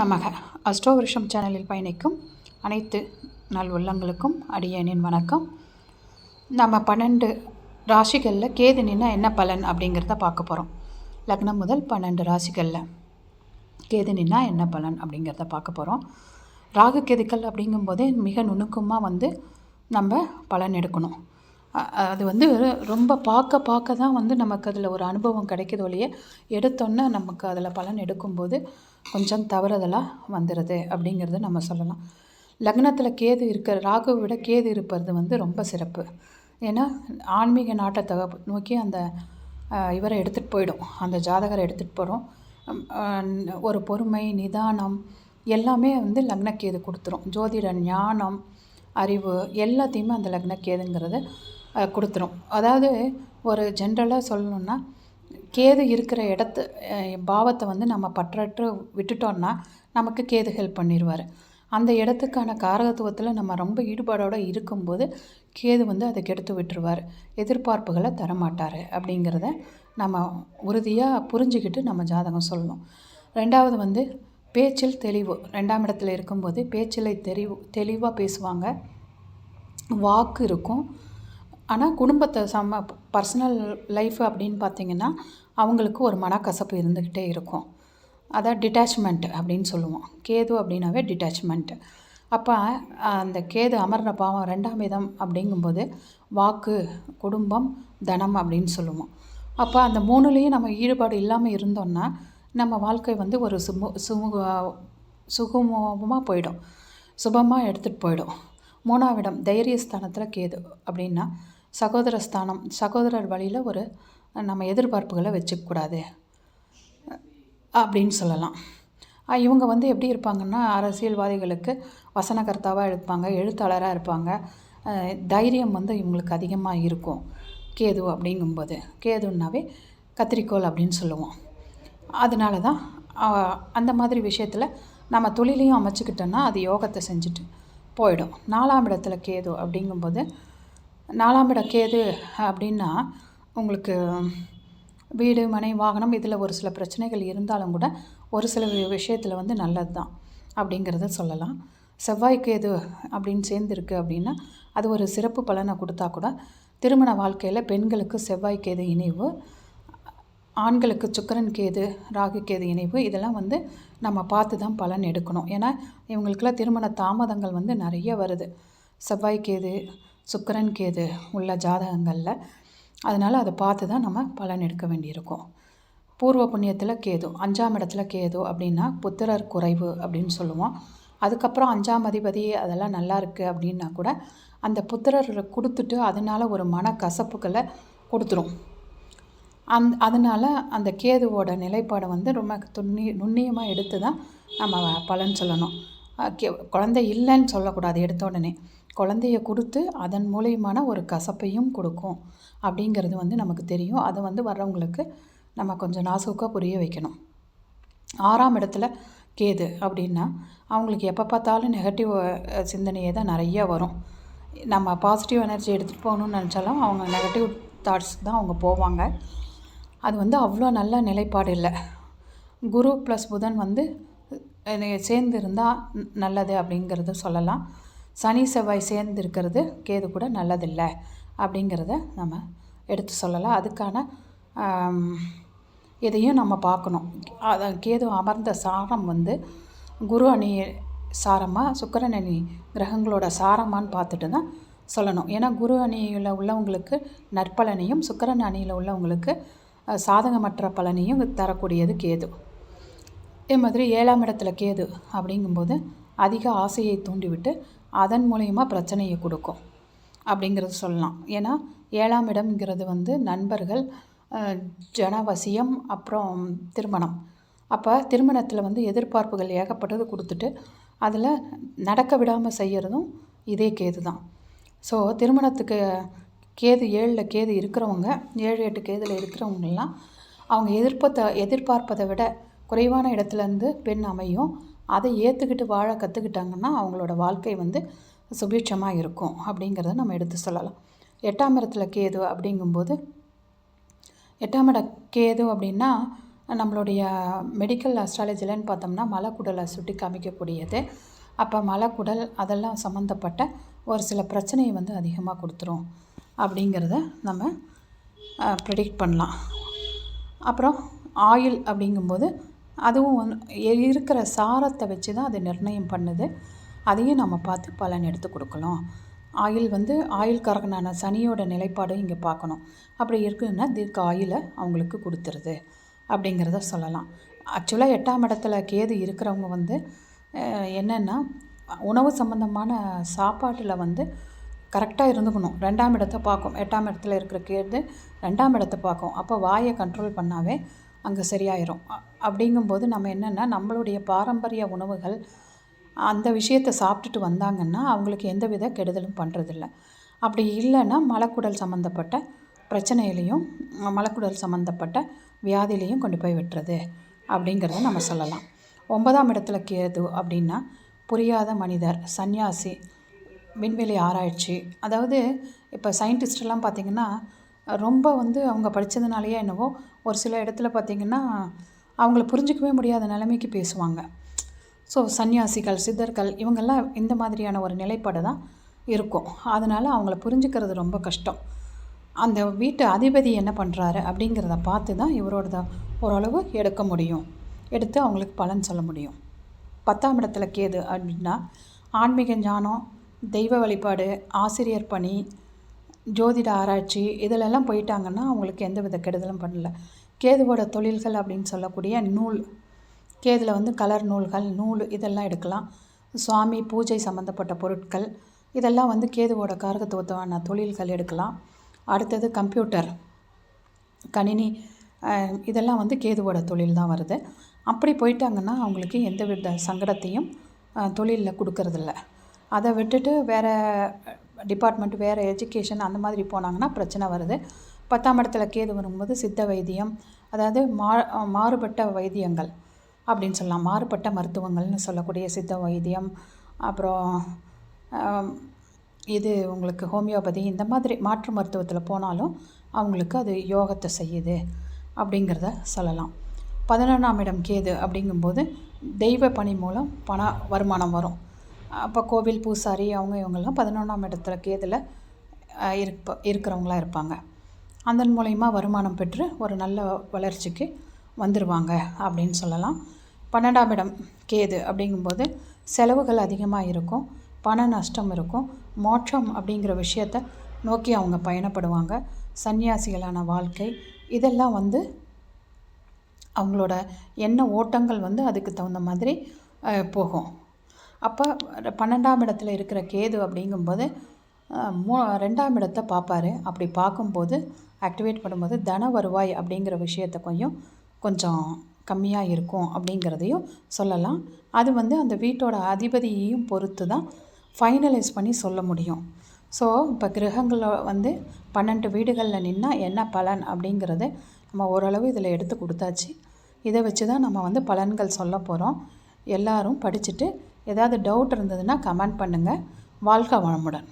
நமக அஷ்டோ வருஷம் சேனலில் பயணிக்கும் அனைத்து நல் உள்ளங்களுக்கும் அடியனின் வணக்கம். நம்ம பன்னெண்டு ராசிகளில் கேது நின்னா என்ன பலன் அப்படிங்கிறத பார்க்க போகிறோம் லக்னம் முதல் பன்னெண்டு ராசிகளில் கேது நின்னா என்ன பலன் அப்படிங்கிறத பார்க்க போகிறோம் ராகு கேதுக்கள் அப்படிங்கும்போதே மிக நுணுக்கமாக வந்து நம்ம பலன் எடுக்கணும். அது வந்து ரொம்ப பார்க்க பார்க்க தான் வந்து நமக்கு அதில் ஒரு அனுபவம் கிடைக்குது ஒழிய எடுத்தோன்னே நமக்கு அதில் பலன் எடுக்கும்போது கொஞ்சம் தவறுதலாக வந்துடுது அப்படிங்கிறத நம்ம சொல்லலாம். லக்னத்தில் கேது இருக்கிற ராகுவை விட கேது இருப்பது வந்து ரொம்ப சிறப்பு. ஏன்னா ஆன்மீக நாட்டத்தை நோக்கி அந்த இவரை எடுத்துகிட்டு போயிடும். அந்த ஜாதகரை எடுத்துகிட்டு போகிறோம் ஒரு பொறுமை நிதானம் எல்லாமே வந்து லக்னக்கேது கொடுத்துரும். ஜோதிட ஞானம் அறிவு எல்லாத்தையுமே அந்த லக்னக்கேதுங்கிறது கொடுத்துரும். அதாவது ஒரு ஜென்ரலாக சொல்லணுன்னா கேது இருக்கிற இடத்து பாவத்தை வந்து நம்ம பற்றற்று விட்டுட்டோம்னா நமக்கு கேது ஹெல்ப் பண்ணிடுவார் அந்த இடத்துக்கான காரகத்துவத்தில் நம்ம ரொம்ப ஈடுபாடோடு இருக்கும்போது கேது வந்து அதை கெடுத்து விட்டுருவார். எதிர்பார்ப்புகளை தரமாட்டார் அப்படிங்கிறத நம்ம உறுதியாக புரிஞ்சுக்கிட்டு நம்ம ஜாதகம் சொல்லணும். ரெண்டாவது வந்து பேச்சில் தெளிவு. ரெண்டாம் இடத்துல இருக்கும்போது பேச்சில் தெளிவு தெளிவாக பேசுவாங்க. வாக்கு இருக்கும். ஆனால் குடும்பத்தை சம பர்சனல் லைஃப் அப்படின்னு பார்த்தீங்கன்னா அவங்களுக்கு ஒரு மனக்கசப்பு இருந்துக்கிட்டே இருக்கும். அதான் டிட்டாச்மெண்ட் அப்படின்னு சொல்லுவோம். கேது அப்படின்னாவே டிட்டாச்மெண்ட் அப்போ அந்த கேது அமர்ந்த பாவம் ரெண்டாம் விதம் அப்படிங்கும்போது வாக்கு குடும்பம் தனம் அப்படின்னு சொல்லுவோம். அப்போ அந்த மூணுலேயும் நம்ம ஈடுபாடு இல்லாமல் இருந்தோம்னா நம்ம வாழ்க்கை வந்து ஒரு சுமு சுமுக சுகமமாக போயிடும். சுபமாக எடுத்துகிட்டு போயிடும். மூணாவிடம் தைரியஸ்தானத்தில் கேது அப்படின்னா சகோதர ஸ்தானம் சகோதரர் வழியில் ஒரு நம்ம எதிர்பார்ப்புகளை வச்சுக்கக்கூடாது அப்படின்னு சொல்லலாம். இவங்க வந்து எப்படி இருப்பாங்கன்னா அரசியல்வாதிகளுக்கு வசனகர்த்தாவாக இருப்பாங்க எழுத்தாளராக இருப்பாங்க. தைரியம் வந்து இவங்களுக்கு அதிகமாக இருக்கும் கேது அப்படிங்கும்போது. கேதுன்னாவே கத்திரிக்கோள் அப்படின்னு சொல்லுவோம். அதனால தான் அந்த மாதிரி விஷயத்தில் நம்ம தொழிலையும் அமைச்சுக்கிட்டோன்னா அது யோகத்தை செஞ்சுட்டு போயிடும். நாலாம் இடத்துல கேது அப்படிங்கும்போது நாலாம் இடம் கேது அப்படின்னா உங்களுக்கு வீடு மனை வாகனம் இதில் ஒரு சில பிரச்சனைகள் இருந்தாலும் கூட ஒரு சில விஷயத்தில் வந்து நல்லது தான் அப்படிங்கிறத சொல்லலாம். செவ்வாய் கேது அப்படின்னு சேர்ந்துருக்கு அப்படின்னா அது ஒரு சிறப்பு பலனை கொடுத்தா கூட திருமண வாழ்க்கையில் பெண்களுக்கு செவ்வாய் கேது இணைவு ஆண்களுக்கு சுக்கிரன் கேது ராகு கேது இணைவு இதெல்லாம் வந்து நம்ம பார்த்து தான் பலன் எடுக்கணும். ஏன்னா இவங்களுக்கெல்லாம் திருமண தாமதங்கள் வந்து நிறைய வருது. செவ்வாய் கேது சுக்கரன் கேது உள்ள ஜாதகங்களில். அதனால் அதை பார்த்து தான் நம்ம பலன் எடுக்க வேண்டியிருக்கும். பூர்வ புண்ணியத்தில் கேது அஞ்சாம் இடத்துல கேது அப்படின்னா புத்திரர் குறைவு அப்படின்னு சொல்லுவோம். அதுக்கப்புறம் அஞ்சாம் அதிபதி அதெல்லாம் நல்லா இருக்குது அப்படின்னா கூட அந்த புத்திரர் கொடுத்துட்டு அதனால் ஒரு மன கசப்புகளை கொடுத்துரும். அந் அதனால் அந்த கேதுவோட நிலைப்பாடை வந்து ரொம்ப துண்ணி நுண்ணியமாக எடுத்து தான் நம்ம பலன் சொல்லணும். கே குழந்தை இல்லைன்னு சொல்லக்கூடாது எடுத்த உடனே. குழந்தைய கொடுத்து அதன் மூலியமான ஒரு கசப்பையும் கொடுக்கும் அப்படிங்கிறது வந்து நமக்கு தெரியும். அதை வந்து வர்றவங்களுக்கு நம்ம கொஞ்சம் நாசுக்காக புரிய வைக்கணும். ஆறாம் இடத்துல கேது அப்படின்னா அவங்களுக்கு எப்போ பார்த்தாலும் நெகட்டிவ் சிந்தனையே தான் நிறைய வரும். நம்ம பாசிட்டிவ் எனர்ஜி எடுத்துகிட்டு போகணும்னு நினச்சாலும் அவங்க நெகட்டிவ் தாட்ஸ் தான் அவங்க போவாங்க. அது வந்து அவ்வளோ நல்ல நிலைப்பாடு இல்லை. குரு ப்ளஸ் புதன் வந்து சேர்ந்து இருந்தால் நல்லது அப்படிங்கிறது சொல்லலாம். சனி செவ்வாய் சேர்ந்து இருக்கிறது கேது கூட நல்லதில்லை அப்படிங்கிறத நம்ம எடுத்து சொல்லலாம். அதுக்கான இதையும் நம்ம பார்க்கணும். அதான் கேது அமர்ந்த சாரம் வந்து குரு அணி சாரமாக சுக்கிரன் அணி கிரகங்களோட சாரமானு பார்த்துட்டு தான் சொல்லணும். ஏன்னா குரு அணியில் உள்ளவங்களுக்கு நற்பலனையும் சுக்கரன் அணியில் உள்ளவங்களுக்கு சாதகமற்ற பலனையும் தரக்கூடியது கேது. அதே மாதிரி ஏழாம் இடத்துல கேது அப்படிங்கும்போது அதிக ஆசையை தூண்டிவிட்டு அதன் மூலயமா பிரச்சனையை கொடுக்கும் அப்படிங்கிறது சொல்லலாம். ஏன்னா ஏழாம் இடம்ங்கிறது வந்து நண்பர்கள் ஜனவசியம் அப்புறம் திருமணம். அப்போ திருமணத்தில் வந்து எதிர்பார்ப்புகள் ஏகப்பட்டது கொடுத்துட்டு அதில் நடக்க விடாமல் செய்கிறதும் இதே கேது தான். ஸோ திருமணத்துக்கு கேது ஏழில் கேது இருக்கிறவங்க ஏழு எட்டு கேதில் இருக்கிறவங்கெல்லாம் அவங்க எதிர்ப்பத்தை எதிர்பார்ப்பதை விட குறைவான இடத்துலேருந்து பெண் அமையும். அதை ஏற்றுக்கிட்டு வாழ கற்றுக்கிட்டாங்கன்னா அவங்களோட வாழ்க்கை வந்து சுபீட்சமாக இருக்கும் அப்படிங்கிறத நம்ம எடுத்து சொல்லலாம். எட்டாம் இடத்துல கேது அப்படிங்கும்போது எட்டாம் இட கேது அப்படின்னா நம்மளுடைய மெடிக்கல் அஸ்ட்ராலஜிலன்னு பார்த்தோம்னா மலக்குடலை சுட்டி காமிக்கக்கூடியது. அப்போ மலக்குடல் அதெல்லாம் சம்மந்தப்பட்ட ஒரு சில பிரச்சனையை வந்து அதிகமாக கொடுத்துரும் அப்படிங்கிறத நம்ம ப்ரெடிக்ட் பண்ணலாம். அப்புறம் ஆயில் அப்படிங்கும்போது அதுவும் வந்து எ- இருக்கிற சாரத்தை வச்சு தான் அது நிர்ணயம் பண்ணுது. அதையும் நம்ம பார்த்து பலன் எடுத்து கொடுக்கலாம். ஆயில் வந்து ஆயில் காரகனான சனியோட நிலைப்பாடும் இங்கே பார்க்கணும். அப்படி இருக்குதுன்னா தீர்க்க ஆயிலை அவங்களுக்கு கொடுத்துருது அப்படிங்கிறத சொல்லலாம். ஆக்சுவலாக எட்டாம் இடத்துல கேது இருக்கிறவங்க வந்து என்னென்னா உணவு சம்மந்தமான சாப்பாட்டில் வந்து கரெக்டாக இருந்துக்கணும். ரெண்டாம் இடத்த பார்க்கும். எட்டாம் இடத்துல இருக்கிற கேது ரெண்டாம் இடத்த பார்க்கும். அப்போ வாயை கண்ட்ரோல் பண்ணாவே அங்கே சரியாயிரும். அப்படிங்கும்போது நம்ம என்னென்னா நம்மளுடைய பாரம்பரிய உணவுகள் அந்த விஷயத்தை சாப்பிட்டுட்டு வந்தாங்கன்னா அவங்களுக்கு எந்தவித கெடுதலும் பண்ணுறதில்ல அப்படி இல்லைன்னா மலக்குடல் சம்மந்தப்பட்ட பிரச்சனையிலையும் மலக்குடல் சம்மந்தப்பட்ட வியாதிலையும் கொண்டு போய் விட்டுறது அப்படிங்கிறத நம்ம சொல்லலாம். ஒன்பதாம் இடத்துல கேது அப்படின்னா புரியாத மனிதர் சந்நியாசி விண்வெளி ஆராய்ச்சி. அதாவது இப்போ சயின்டிஸ்டெல்லாம் பார்த்திங்கன்னா ரொம்ப வந்து அவங்க படித்ததுனாலேயே என்னவோ ஒரு சில இடத்துல பார்த்திங்கன்னா அவங்கள புரிஞ்சிக்கவே முடியாத நிலைமைக்கு பேசுவாங்க. ஸோ சன்னியாசிகள் சித்தர்கள் இவங்கெல்லாம் இந்த மாதிரியான ஒரு நிலைப்பாடு தான் இருக்கும். அதனால் அவங்கள புரிஞ்சுக்கிறது ரொம்ப கஷ்டம். அந்த வீட்டு அதிபதி என்ன பண்ணுறாரு அப்படிங்கிறத பார்த்து தான் இவரோட ஓரளவு எடுக்க முடியும். எடுத்து அவங்களுக்கு பலன் சொல்ல முடியும். பத்தாம் இடத்துல கேது அப்படின்னா ஆன்மீக ஞானம் தெய்வ வழிபாடு ஆசிரியர் பணி ஜோதிட ஆராய்ச்சி இதிலெல்லாம் போயிட்டாங்கன்னா அவங்களுக்கு எந்த வித கெடுதலும் பண்ணல. கேதுவோட தொழில்கள் அப்படின்னு சொல்லக்கூடிய நூல் கேதில் வந்து கலர் நூல்கள் நூல் இதெல்லாம் எடுக்கலாம். சுவாமி பூஜை சம்மந்தப்பட்ட பொருட்கள் இதெல்லாம் வந்து கேதுவோட காரகத்துவத்தான தொழில்கள் எடுக்கலாம். அடுத்தது கம்ப்யூட்டர் கணினி இதெல்லாம் வந்து கேதுவோட தொழில் தான் வருது. அப்படி போயிட்டாங்கன்னா அவங்களுக்கு எந்த வித சங்கடத்தையும் தொழிலில் கொடுக்கறதில்ல. அதை விட்டுட்டு வேறு டிபார்ட்மெண்ட் வேறு எஜுகேஷன் அந்த மாதிரி போனாங்கன்னா பிரச்சனை வருது. பத்தாம் இடத்துல கேது வரும்போது சித்த வைத்தியம் அதாவது மா மாறுபட்ட வைத்தியங்கள் அப்படின்னு சொல்லலாம். மாறுபட்ட மருத்துவங்கள்னு சொல்லக்கூடிய சித்த வைத்தியம் அப்புறம் இது உங்களுக்கு ஹோமியோபதி இந்த மாதிரி மாற்று மருத்துவத்தில் போனாலும் அவங்களுக்கு அது யோகத்தை செய்யுது அப்படிங்கிறத சொல்லலாம். பதினொன்றாம் இடம் கேது அப்படிங்கும்போது தெய்வ பணி மூலம் பண வருமானம் வரும். அப்போ கோவில் பூசாரி அவங்க இவங்கெல்லாம் பதினொன்றாம் இடத்துல கேதில் இருப்ப இருக்கிறவங்களா இருப்பாங்க. அதன் மூலயமா வருமானம் பெற்று ஒரு நல்ல வளர்ச்சிக்கு வந்துடுவாங்க அப்படின்னு சொல்லலாம். பன்னெண்டாம் இடம் கேது அப்படிங்கும்போது செலவுகள் அதிகமாக இருக்கும் பண நஷ்டம் இருக்கும் மோட்சம் அப்படிங்கிற விஷயத்தை நோக்கி அவங்க பயணப்படுவாங்க. சன்னியாசிகளான வாழ்க்கை இதெல்லாம் வந்து அவங்களோட எண்ண ஓட்டங்கள் வந்து அதுக்கு தகுந்த மாதிரி போகும். அப்போ பன்னெண்டாம் இடத்துல இருக்கிற கேது அப்படிங்கும்போது மூ ரெண்டாம் இடத்தை பார்ப்பாரு அப்படி பார்க்கும்போது ஆக்டிவேட் பண்ணும்போது தன வருவாய் அப்படிங்கிற விஷயத்தை கொஞ்சம் கொஞ்சம் கம்மியாக இருக்கும் அப்படிங்கிறதையும் சொல்லலாம். அது வந்து அந்த வீட்டோட அதிபதியையும் பொறுத்து தான் ஃபைனலைஸ் பண்ணி சொல்ல முடியும். ஸோ இப்போ கிரகங்களை வந்து பன்னெண்டு வீடுகளில் நின்னால் என்ன பலன் அப்படிங்கிறது நம்ம ஓரளவு இதில் எடுத்து கொடுத்தாச்சு. இதை வச்சு தான் நம்ம வந்து பலன்கள் சொல்ல போகிறோம் எல்லாரும் படிச்சுட்டு ஏதாவது டவுட் இருந்ததுன்னா கமெண்ட் பண்ணுங்கள் வாழ்க வளமுடன்.